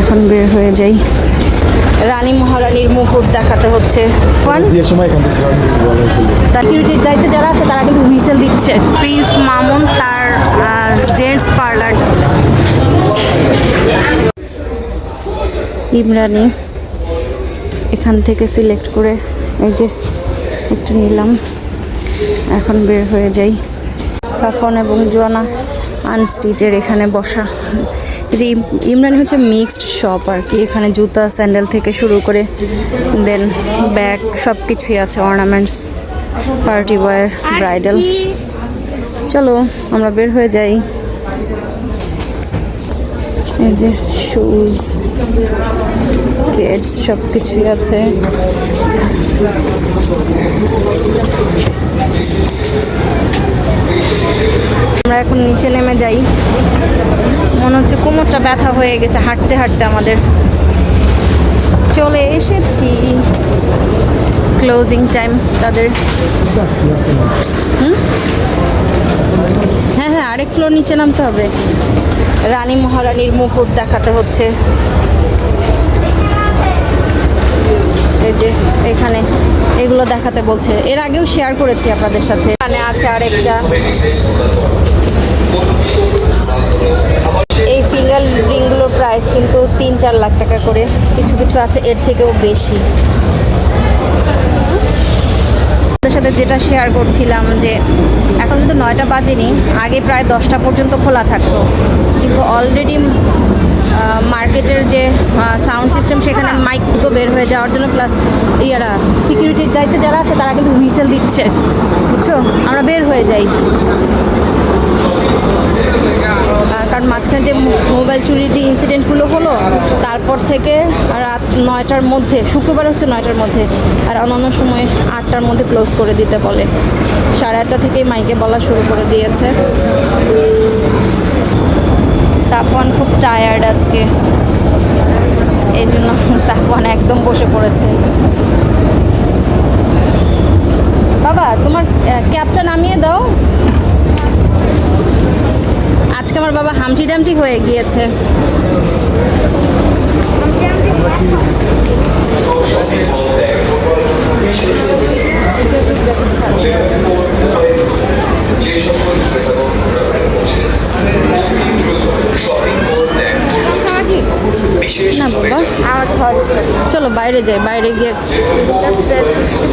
এখন বের হয়ে যাই। রানী মহারানীর মুকুট দেখাতে হচ্ছে। সিকিউরিটির দায়িত্বে যারা আছে তারা কিন্তু হুইসেল দিচ্ছে। প্রিন্স মামুন তার জেন্টস পার্লার। ইমরানি এখান থেকে সিলেক্ট করে এই যে একটা নিলাম। এখন বের হয়ে যাই। সাফন এবং জোয়ানা আনস্টিচের এখানে বসা। যে ইমরান হচ্ছে মিক্সড শপ আর কি। এখানে জুতা স্যান্ডেল থেকে শুরু করে দেন ব্যাগ সব কিছুই আছে অর্নামেন্টস পার্টি ওয়্যার ব্রাইডাল চলো আমরা বের হয়ে যাই। এই যে শুজ কিডস সব কিছুই আছে। আমরা এখন নিচে নেমে যাই। মনে হচ্ছে কোমরটা ব্যথা হয়ে গেছে, হাঁটতে হাঁটতে আমাদের। চলে এসেছি। ক্লোজিং টাইম তাদের? হ্যাঁ হ্যাঁ আরেক ফ্লোর নিচে নামতে হবে। রানী মহারানীর মুকুট দেখাতে হচ্ছে। এই যে এখানে, এগুলো দেখাতে বলছে। এর আগেও শেয়ার করেছি আপনাদের সাথে। এখানে আছে আরেকটা এই ফিঙ্গার রিংগুলোর প্রাইস কিন্তু তিন চার লাখ টাকা করে। কিছু কিছু আছে, এর থেকেও বেশি। সাথে যেটা শেয়ার করছিলাম যে, এখন কিন্তু নয়টা বাজেনি, আগে প্রায় দশটা পর্যন্ত খোলা থাকতো। কিন্তু অলরেডি মার্কেটের যে সাউন্ড সিস্টেম সেখানে মাইক তো বের হয়ে যাওয়ার জন্য প্লাস ইয়ারা সিকিউরিটির দায়িত্বে যারা আছে, তারা কিন্তু হুইসেল দিচ্ছে, বুঝছ? আমরা বের হয়ে যাই। কারণ মাঝখানে যে মোবাইল চুরির যে ইনসিডেন্টগুলো হলো, তারপর থেকে রাত নয়টার মধ্যে, শুক্রবার হচ্ছে নয়টার মধ্যে, আর অন্যান্য সময় আটটার মধ্যে ক্লোজ করে দিতে বলে। সাড়ে আটটা থেকেই মাইকে বলা শুরু করে দিয়েছে। সাফওয়ান খুব টায়ার্ড আজকে। এই জন্য সাফওয়ান একদম বসে পড়েছে। বাবা, তোমার ক্যাবটা নামিয়ে দাও। আজকে আমার বাবা হামটি ডামটি হয়ে গিয়েছে। চলো বাইরে যাই বাইরে গিয়ে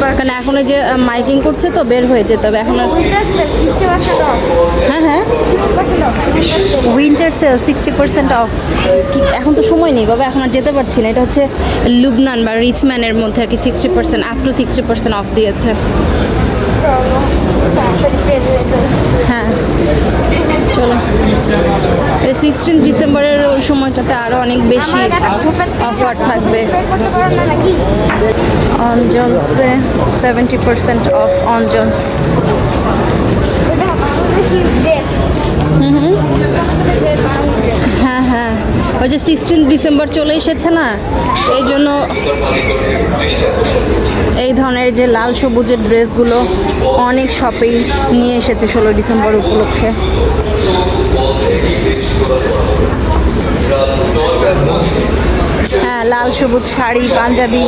কারণ এখন যে মাইকিং করছে তো বের হয়ে যেতে হবে এখন আর হ্যাঁ হ্যাঁ winter sale sixty percent off এখন তো সময় নেই বাবা এখন আর যেতে পারছি না এটা হচ্ছে লুবনান বা রিচম্যানের মধ্যে আর কি sixty percent up to sixty percent off দিয়েছে হ্যাঁ চলো। সিক্সটিন ডিসেম্বরের ওই সময়টাতে আরও অনেক বেশি অফার থাকবে। অন জন্সে seventy percent off Anjan's হ্যাঁ হ্যাঁ। ওই যে সিক্সটিন ডিসেম্বর চলে এসেছে না? এই জন্য এই ধরনের যে লাল সবুজের ড্রেসগুলো অনেক শপেই নিয়ে এসেছে ষোলো ডিসেম্বর উপলক্ষে। হ্যাঁ লাল সবুজ শাড়ি, পাঞ্জাবি,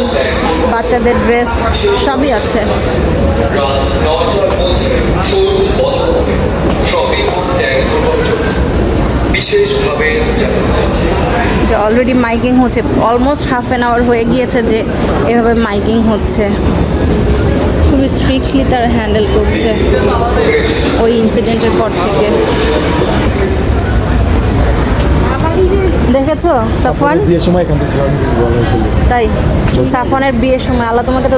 বাচ্চাদের ড্রেস সবই আছে। অলরেডি মাইকিং হচ্ছে অলমোস্ট হাফ অ্যান আওয়ার হয়ে গিয়েছে যে এভাবে মাইকিং হচ্ছে। খুবই স্ট্রিক্টলি তারা হ্যান্ডেল করছে ওই ইনসিডেন্টের পর থেকে। দেখেছ সাফওয়ান? বিয়ের সময় এখান থেকে তাই সাফওয়ানের বিয়ের সময়। আল্লাহ তোমাকে তো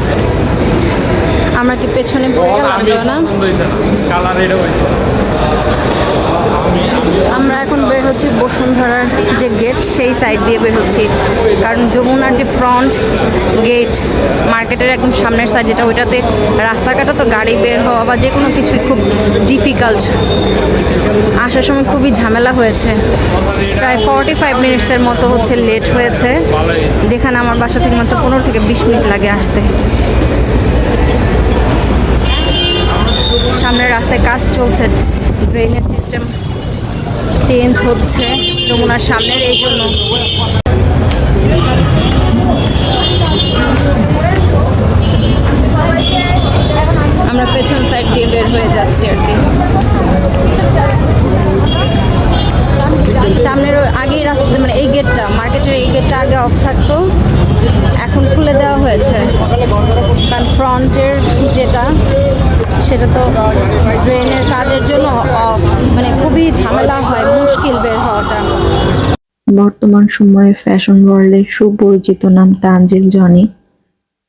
আমরা কি পেছনে পড়ে গেলাম না। কালার এটা আমরা এখন বের হচ্ছি বসুন্ধরার যে গেট সেই সাইড দিয়ে বের হচ্ছি। কারণ যমুনার যে ফ্রন্ট গেট মার্কেটের একদম সামনের সাইড যেটা, ওইটাতে রাস্তাঘাটে তো গাড়ি বের হওয়া বা যে কোনো কিছুই খুব ডিফিকাল্ট আসার সময় খুবই ঝামেলা হয়েছে। প্রায় ফর্টি ফাইভ মিনিটসের মতো হচ্ছে লেট হয়েছে, যেখানে আমার বাসা থেকে মাত্র পনেরো থেকে বিশ মিনিট লাগে আসতে। সামনের রাস্তায় কাজ চলছে। ড্রেনের সিস্টেম চেঞ্জ হচ্ছে যমুনার সামনের এই জন্য। আমরা পেছন সাইড দিয়ে বের হয়ে যাচ্ছি আর কি। গেটটা মার্কেটের এই গেটটা আগে অফ থাকতো এখন খুলে দেওয়া হয়েছে। কারণ ফ্রন্টের যেটা সেটা তো ড্রেনের কাজের জন্য মানে খুবই ঝামেলা হয় মুশকিল বের হওয়াটা। বর্তমান সময়ে ফ্যাশন ওয়ার্ল্ডের সুপরিচিত নাম Tanzil Jony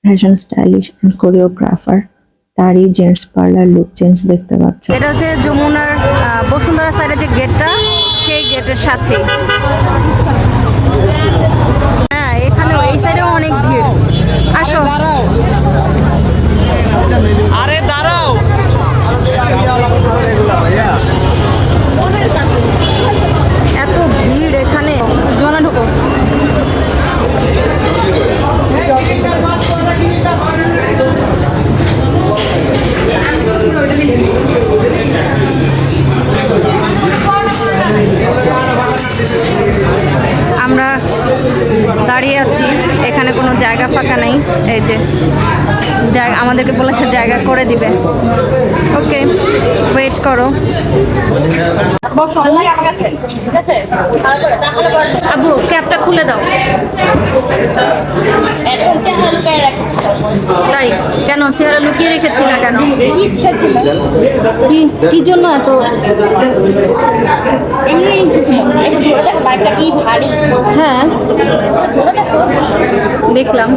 fashion stylish and choreographer তারই জেন্টস পার্লার লুক চেঞ্জ দেখতে পাচ্ছেন। এটা হচ্ছে যমুনার বসুন্ধরা সাইডে যে গেটটা সেই গেটের সাথে। হ্যাঁ এখানেও এই সাইডেও অনেক ভিড়। আসো। আরে দাঁড়াও। এত ভিড় এখানে। জোয়ানা ঢুকো। আমরা জায়গা ফাঁকা নেই, এই যে জায়গা, আমাদেরকে বলেছে জায়গা করে দিবে। ওকে ওয়েট করো। আবু, ক্যাবটা খুলে দাও। তাই, কেন? চেহারা লুকিয়ে রেখেছি না কেন? ইচ্ছা ছিল কি কি জন্য এত? ধরে কি ভারী। হ্যাঁ। ধরে দেখো। দেখলাম।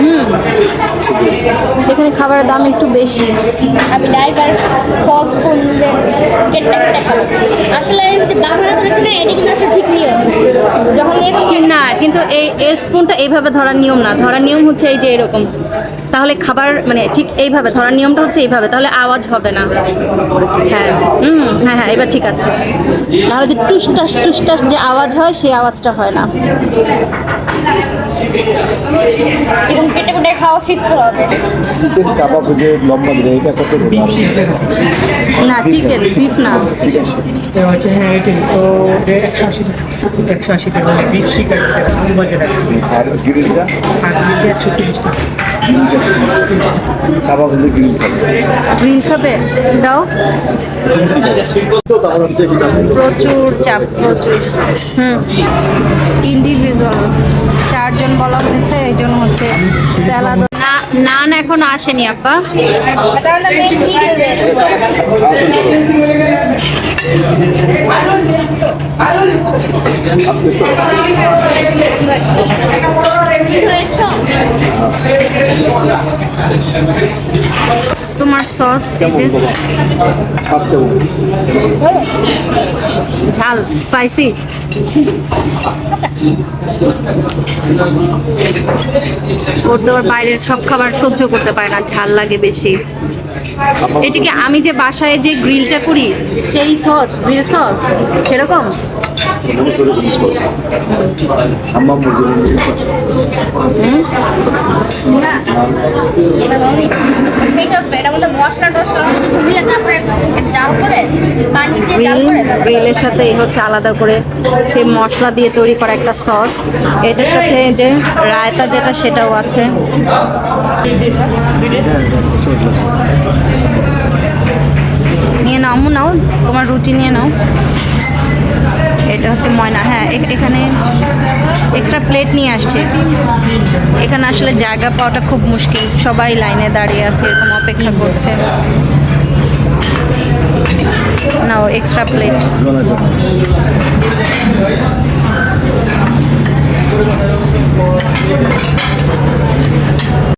হুম। এখানে খাবারের দাম একটু বেশি। আমি ড্রাইভার বললে গেটটা দেখাবো। আসলে আমি বাংলা না এটা কিন্তু আসলে ঠিক নিয়ম। যখন না কিন্তু এই এই স্পুনটা এইভাবে ধরার নিয়ম না। ধরার নিয়ম হচ্ছে এই যে এরকম। তাহলে খাবার মানে ঠিক এইভাবে ধরার নিয়মটা হচ্ছে এইভাবে তাহলে আওয়াজ হবে না। হ্যাঁ হুম হ্যাঁ হ্যাঁ এবার ঠিক আছে। তাহলে যে টুসটাস টুসটাস যে আওয়াজ হয় সেই আওয়াজটা হয় না। এরকম কেটে কেটে খাওয়া শিখতে হবে। চিকেন কাবাব যে লম্বা দিলে এটা কত না চিকেন বিফ না। এটা হচ্ছে হ্যাঁ এটাই তো একশো আশি একশো আশি টাকা মানে বিফ শিকার যেটা ফুল বাজে টাকা। আর গ্রিলটা? আর বিফে একশো তিরিশ টাকা। কাবাব যে গ্রিল খাবে গ্রিল খাবে? দাও। প্রচুর চাপ প্রচুর। হুম। ইন্ডিভিজুয়াল চারজন বলা হয়েছে এই জন্য হচ্ছে স্যালাদ না নান এখন আসেনি আপা কারণ তোমার সস এই যে। ঝাল স্পাইসি ওর তো বাইরের সব খাবার সহ্য করতে পারে না ঝাল লাগে বেশি। এটিকে আমি যে বাসায় যে গ্রিলটা করি সেই সস গ্রিল সস সেরকম? আম্মা মজুরি না আমি সেই সব এটার মধ্যে মশলা টশলা কিছু মিলে তারপরে জাল করে পানি দিয়ে জাল করে গ্রিলের সাথে এই হচ্ছে আলাদা করে সেই মশলা দিয়ে তৈরি করা একটা সস। এটার সাথে যে রায়তা যেটা সেটাও আছে। নিয়ে নাও নাও তোমার রুটি নিয়ে নাও। এটা হচ্ছে ময়না। হ্যাঁ এখানে এক্সট্রা প্লেট নিয়ে আসছে। এখানে আসলে জায়গা পাওয়াটা খুব মুশকিল। সবাই লাইনে দাঁড়িয়ে আছে, এরকম অপেক্ষা করছে। নাও এক্সট্রা প্লেট